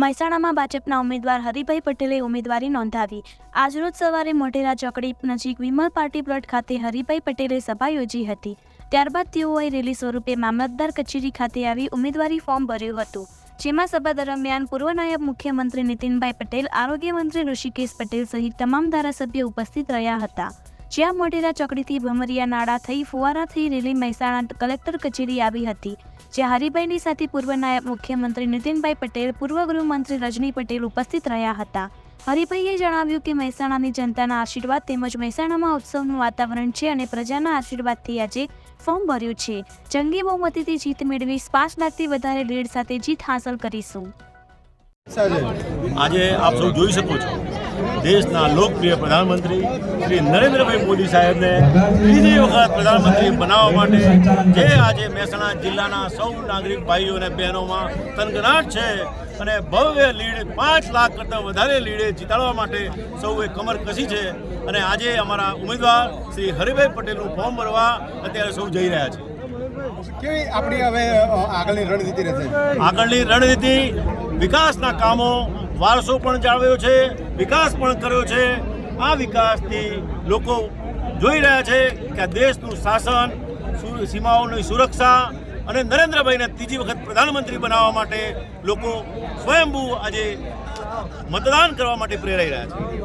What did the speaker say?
મહેસાણામાં ભાજપના ઉમેદવાર હરિભાઈ પટેલે ઉમેદવારી નોંધાવી. આજરોજ સવારે મોટેરા ચોકડી નજીક વિમલ પાર્ટી પ્લોટ ખાતે હરિભાઈ પટેલે સભા યોજી હતી. ત્યારબાદ તેઓએ રેલી સ્વરૂપે મામલતદાર કચેરી ખાતે આવી ઉમેદવારી ફોર્મ ભર્યું હતું. જેમાં સભા દરમિયાન પૂર્વ નાયબ મુખ્યમંત્રી નીતિનભાઈ પટેલ, આરોગ્ય મંત્રી ઋષિકેશ પટેલ સહિત તમામ ધારાસભ્યો ઉપસ્થિત રહ્યા હતા. જ્યાં મોટેરા ચોકડીથી ભમરિયા નાળા થઈ ફુવારા થઈ રેલી મહેસાણા કલેક્ટર કચેરી આવી હતી, જ્યાં હરિભાઈની સાથે પૂર્વ નાયબ મુખ્યમંત્રી નીતિનભાઈ પટેલ, પૂર્વ ગૃહમંત્રી રજની પટેલ ઉપસ્થિત રહ્યા હતા. હરિભાઈએ જણાવ્યું કે મહેસાણાની જનતાના આશીર્વાદ તેમજ મહેસાણામાં ઉત્સવનું વાતાવરણ છે અને પ્રજાના આશીર્વાદથી આજે ફોર્મ ભર્યું છે. જંગી બહુમતીથી જીત મેળવી પાંચ લાખથી વધારે લીડ સાથે જીત હાંસલ કરીશું. આજે આપ સૌ જોઈ શકો છો દેશના લોકપ્રિય પ્રધાનમંત્રી શ્રી નરેન્દ્રભાઈ મોદી સાહેબને ત્રીજી વખત પ્રધાનમંત્રી બનાવવા માટે જે આજે મહેસાણા જિલ્લાના સૌ નાગરિક ભાઈઓ અને બહેનોમાં તનગનાટ છે અને ભવ્ય લીડ પાંચ લાખ કરતાં વધારે લીડે જીતાડવા માટે સૌએ કમર કસી છે અને આજે અમારા ઉમેદવાર શ્રી હરિભાઈ પટેલનું ફોર્મ ભરવા અત્યારે સૌ જઈ રહ્યા છે. કેવી આપણી હવે આગળની રણનીતિ રહેશે? આગળની રણનીતિ વિકાસના કામો વારસો પણ જાળવ્યો છે, વિકાસ પણ કર્યો છે. આ વિકાસથી લોકો જોઈ રહ્યા છે કે દેશનું શાસન સીમાઓની સુરક્ષા અને નરેન્દ્રભાઈને ત્રીજી વખત પ્રધાનમંત્રી બનાવવા માટે લોકો સ્વયંભૂ આજે મતદાન કરવા માટે પ્રેરાઈ રહ્યા છે.